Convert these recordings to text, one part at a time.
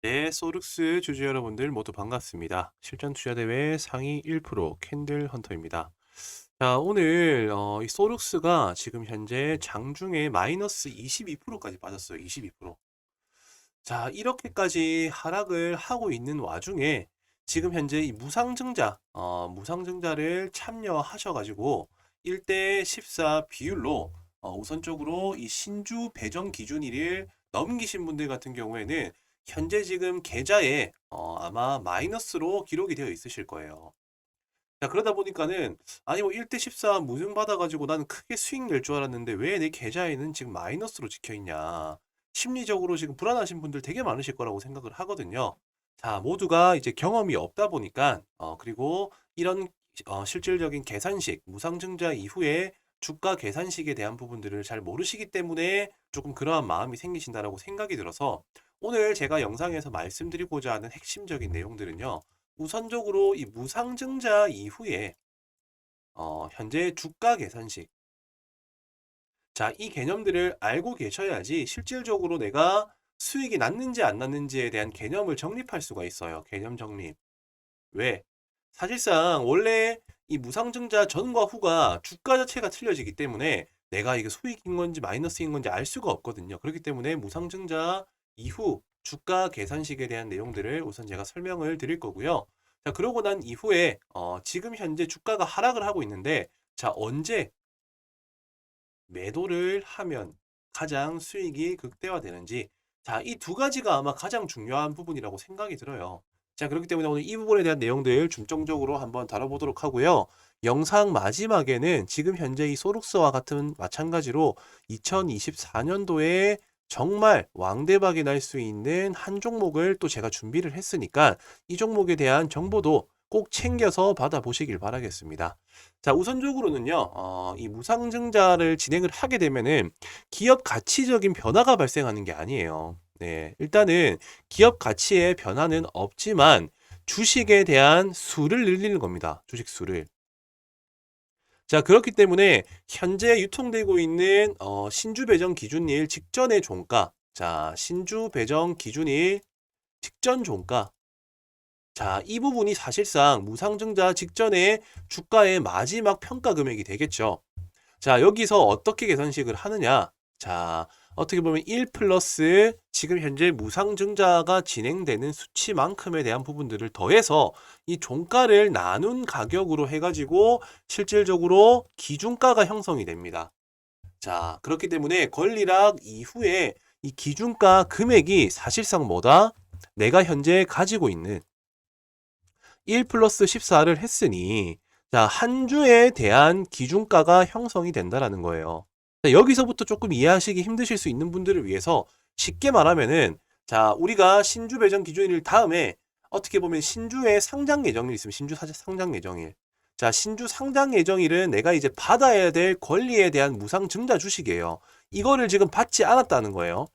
네, 소룩스 주주 여러분들 모두 반갑습니다. 실전 투자 대회 상위 1% 캔들 헌터입니다. 자, 오늘 어, 이 소룩스가 지금 현재 장중에 마이너스 22%까지 빠졌어요. 22%. 자, 이렇게까지 하락을 하고 있는 와중에 지금 현재 이 무상증자, 어, 무상증자를 참여하셔가지고 1대 14 비율로 어, 우선적으로 이 신주 배정 기준일을 넘기신 분들 같은 경우에는 현재 지금 계좌에 어, 아마 마이너스로 기록이 되어 있으실 거예요. 자, 그러다 보니까는 아니 뭐 1대 14 무증 받아가지고 나는 크게 수익 낼 줄 알았는데 왜 내 계좌에는 지금 마이너스로 찍혀 있냐. 심리적으로 지금 불안하신 분들 되게 많으실 거라고 생각을 하거든요. 자, 모두가 이제 경험이 없다 보니까 어, 그리고 이런 어, 실질적인 계산식, 무상증자 이후에 주가 계산식에 대한 부분들을 잘 모르시기 때문에 조금 그러한 마음이 생기신다라고 생각이 들어서 오늘 제가 영상에서 말씀드리고자 하는 핵심적인 내용들은요. 우선적으로 이 무상증자 이후에 어, 현재 주가 계산식 자, 이 개념들을 알고 계셔야지 실질적으로 내가 수익이 났는지 안 났는지에 대한 개념을 정립할 수가 있어요. 개념 정립. 왜? 사실상 원래 이 무상증자 전과 후가 주가 자체가 틀려지기 때문에 내가 이게 수익인 건지 마이너스인 건지 알 수가 없거든요. 그렇기 때문에 무상증자 이후 주가 계산식에 대한 내용들을 우선 제가 설명을 드릴 거고요. 자, 그러고 난 이후에 어, 지금 현재 주가가 하락을 하고 있는데 자, 언제 매도를 하면 가장 수익이 극대화되는지 자, 이 두 가지가 아마 가장 중요한 부분이라고 생각이 들어요. 자, 그렇기 때문에 오늘 이 부분에 대한 내용들 중점적으로 한번 다뤄보도록 하고요. 영상 마지막에는 지금 현재 이 소룩스와 같은 마찬가지로 2024년도에 정말 왕대박이 날 수 있는 한 종목을 또 제가 준비를 했으니까 이 종목에 대한 정보도 꼭 챙겨서 받아보시길 바라겠습니다. 자, 우선적으로는요, 어, 이 무상증자를 진행을 하게 되면은 기업 가치적인 변화가 발생하는 게 아니에요. 네, 일단은 기업 가치의 변화는 없지만 주식에 대한 수를 늘리는 겁니다. 주식 수를. 자, 그렇기 때문에 현재 유통되고 있는 어, 신주 배정 기준일 직전의 종가. 자, 신주 배정 기준일 직전 종가. 자, 이 부분이 사실상 무상증자 직전에 주가의 마지막 평가 금액이 되겠죠. 자, 여기서 어떻게 계산식을 하느냐? 자, 어떻게 보면 1 플러스 지금 현재 무상증자가 진행되는 수치만큼에 대한 부분들을 더해서 이 종가를 나눈 가격으로 해가지고 실질적으로 기준가가 형성이 됩니다. 자, 그렇기 때문에 권리락 이후에 이 기준가 금액이 사실상 뭐다? 내가 현재 가지고 있는 1 플러스 14를 했으니 자, 한 주에 대한 기준가가 형성이 된다라는 거예요. 자, 여기서부터 조금 이해하시기 힘드실 수 있는 분들을 위해서 쉽게 말하면은 자, 우리가 신주 배정 기준일 다음에 어떻게 보면 신주의 상장 예정일 있으면 신주 사자 상장 예정일. 자, 신주 상장 예정일은 내가 이제 받아야 될 권리에 대한 무상 증자 주식이에요. 이거를 지금 받지 않았다는 거예요.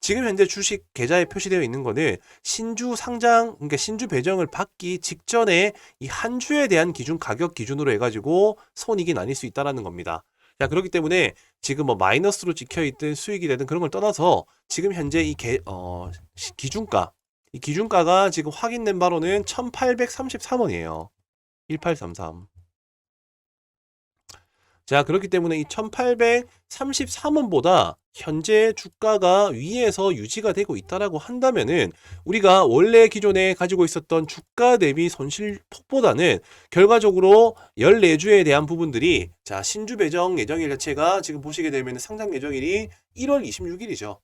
지금 현재 주식 계좌에 표시되어 있는 거는 신주 상장, 그러니까 신주 배정을 받기 직전에 이 한 주에 대한 기준 가격 기준으로 해가지고 손익이 나뉠 수 있다라는 겁니다. 자, 그렇기 때문에 지금 뭐 마이너스로 찍혀 있든 수익이 되든 그런 걸 떠나서 지금 현재 이 개, 어, 시- 기준가, 이 기준가가 지금 확인된 바로는 1833원이에요. 1833. 자, 그렇기 때문에 이 1833원보다 현재 주가가 위에서 유지가 되고 있다라고 한다면은 우리가 원래 기존에 가지고 있었던 주가 대비 손실 폭보다는 결과적으로 14주에 대한 부분들이 자, 신주 배정 예정일 자체가 지금 보시게 되면 상장 예정일이 1월 26일이죠.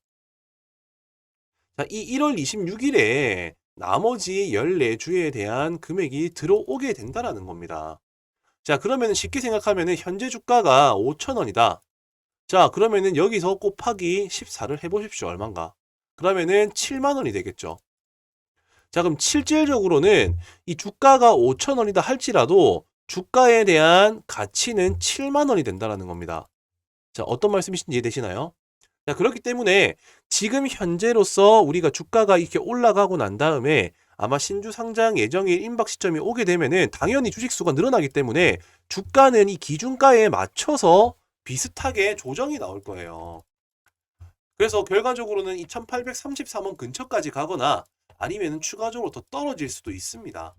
자, 이 1월 26일에 나머지 14주에 대한 금액이 들어오게 된다라는 겁니다. 자, 그러면 쉽게 생각하면 현재 주가가 5,000원이다. 자, 그러면은 여기서 곱하기 14를 해보십시오. 얼만가? 그러면은 7만 원이 되겠죠. 자, 그럼 실질적으로는 이 주가가 5천 원이다 할지라도 주가에 대한 가치는 7만 원이 된다라는 겁니다. 자, 어떤 말씀이신지 이해되시나요? 자, 그렇기 때문에 지금 현재로서 우리가 주가가 이렇게 올라가고 난 다음에 아마 신주 상장 예정일 임박 시점이 오게 되면은 당연히 주식 수가 늘어나기 때문에 주가는 이 기준가에 맞춰서 비슷하게 조정이 나올 거예요. 그래서 결과적으로는 이 1833원 근처까지 가거나 아니면은 추가적으로 더 떨어질 수도 있습니다.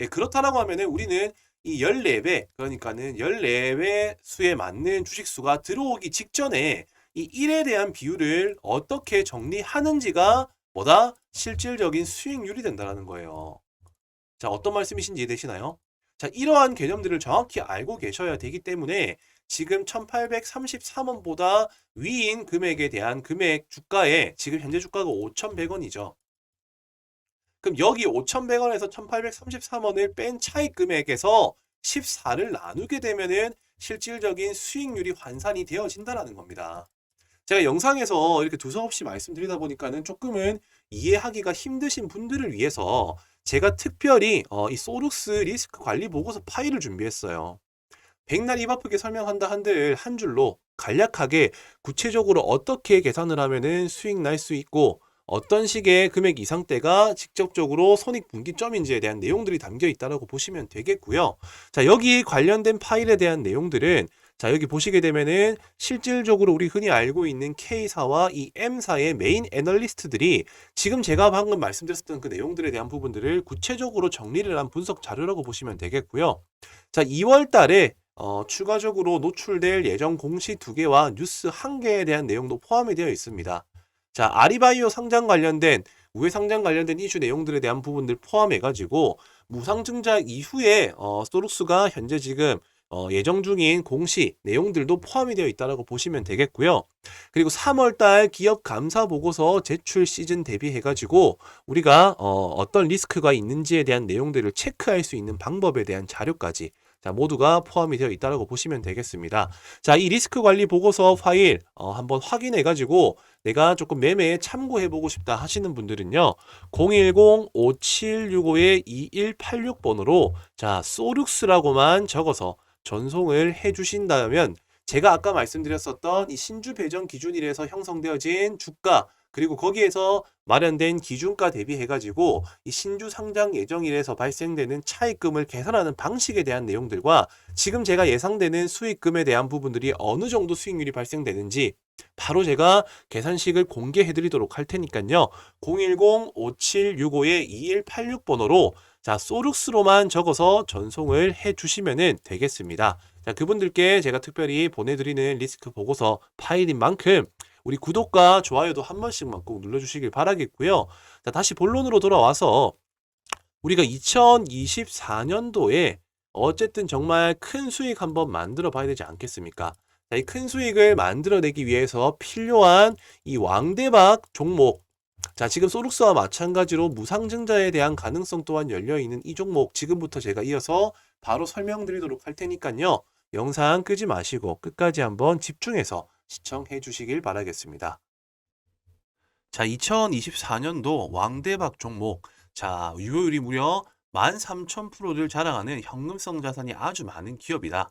예, 그렇다라고 하면은 우리는 이 14배, 그러니까는 14배 수에 맞는 주식 수가 들어오기 직전에 이 1에 대한 비율을 어떻게 정리하는지가 뭐다? 실질적인 수익률이 된다는 거예요. 자, 어떤 말씀이신지 이해되시나요? 자, 이러한 개념들을 정확히 알고 계셔야 되기 때문에 지금 1833원보다 위인 금액에 대한 금액 주가에 지금 현재 주가가 5,100원이죠. 그럼 여기 5,100원에서 1,833원을 뺀 차익 금액에서 14를 나누게 되면은 실질적인 수익률이 환산이 되어진다라는 겁니다. 제가 영상에서 이렇게 두서 없이 말씀드리다 보니까는 조금은 이해하기가 힘드신 분들을 위해서 제가 특별히 어, 이 소룩스 리스크 관리 보고서 파일을 준비했어요. 백날 입 아프게 설명한다 한들 한 줄로 간략하게 구체적으로 어떻게 계산을 하면은 수익 날 수 있고 어떤 식의 금액 이상대가 직접적으로 손익분기점인지에 대한 내용들이 담겨 있다라고 보시면 되겠고요. 자, 여기 관련된 파일에 대한 내용들은 자, 여기 보시게 되면은 실질적으로 우리 흔히 알고 있는 K사와 이 M사의 메인 애널리스트들이 지금 제가 방금 말씀드렸던 그 내용들에 대한 부분들을 구체적으로 정리를 한 분석 자료라고 보시면 되겠고요. 자, 2월 달에 어, 추가적으로 노출될 예정 공시 두 개와 뉴스 한 개에 대한 내용도 포함이 되어 있습니다. 자, 아리바이오 상장 관련된 우회 상장 관련된 이슈 내용들에 대한 부분들 포함해 가지고 무상증자 이후에 어, 소룩스가 현재 지금 어, 예정 중인 공시 내용들도 포함이 되어 있다라고 보시면 되겠고요. 그리고 3월달 기업 감사 보고서 제출 시즌 대비해 가지고 우리가 어, 어떤 리스크가 있는지에 대한 내용들을 체크할 수 있는 방법에 대한 자료까지 자, 모두가 포함이 되어 있다고 보시면 되겠습니다. 자, 이 리스크 관리 보고서 파일 어, 한번 확인해 가지고 내가 조금 매매에 참고해 보고 싶다 하시는 분들은요. 010-5765-2186번으로 자, 소룩스라고만 적어서 전송을 해 주신다면 제가 아까 말씀드렸었던 이 신주 배정 기준일에서 형성되어진 주가 그리고 거기에서 마련된 기준가 대비해 가지고 이 신주 상장 예정일에서 발생되는 차익금을 계산하는 방식에 대한 내용들과 지금 제가 예상되는 수익금에 대한 부분들이 어느 정도 수익률이 발생되는지 바로 제가 계산식을 공개해 드리도록 할 테니까요. 010-5765-2186 번호로 자, 소룩스로만 적어서 전송을 해 주시면 되겠습니다. 자, 그분들께 제가 특별히 보내드리는 리스크 보고서 파일인 만큼 우리 구독과 좋아요도 한 번씩만 꼭 눌러주시길 바라겠고요. 자, 다시 본론으로 돌아와서 우리가 2024년도에 어쨌든 정말 큰 수익 한번 만들어 봐야 되지 않겠습니까? 큰 수익을 만들어내기 위해서 필요한 이 왕대박 종목. 자, 지금 소룩스와 마찬가지로 무상증자에 대한 가능성 또한 열려 있는 이 종목 지금부터 제가 이어서 바로 설명드리도록 할 테니까요. 영상 끄지 마시고 끝까지 한번 집중해서 시청해 주시길 바라겠습니다. 자, 2024년도 왕대박 종목. 자, 유효율이 무려 13,000%를 자랑하는 현금성 자산이 아주 많은 기업이다.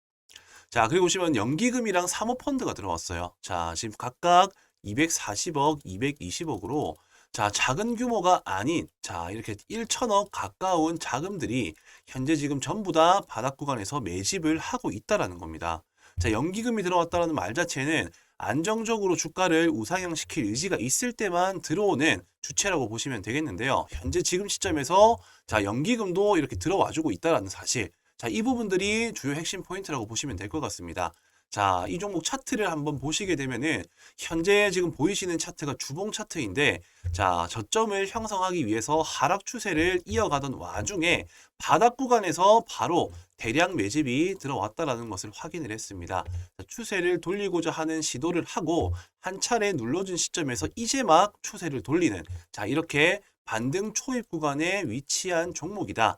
자, 그리고 보시면 연기금이랑 사모펀드가 들어왔어요. 자, 지금 각각 240억, 220억으로 자, 작은 규모가 아닌 자, 이렇게 1천억 가까운 자금들이 현재 지금 전부 다 바닥 구간에서 매집을 하고 있다라는 겁니다. 자, 연기금이 들어왔다는 말 자체는 안정적으로 주가를 우상향시킬 의지가 있을 때만 들어오는 주체라고 보시면 되겠는데요. 현재 지금 시점에서 자 연기금도 이렇게 들어와주고 있다는 사실. 자, 이 부분들이 주요 핵심 포인트라고 보시면 될 것 같습니다. 자, 이 종목 차트를 한번 보시게 되면은 현재 지금 보이시는 차트가 주봉 차트인데 자, 저점을 형성하기 위해서 하락 추세를 이어가던 와중에 바닥 구간에서 바로 대량 매집이 들어왔다라는 것을 확인을 했습니다. 자, 추세를 돌리고자 하는 시도를 하고 한 차례 눌러준 시점에서 이제 막 추세를 돌리는 자, 이렇게 반등 초입 구간에 위치한 종목이다.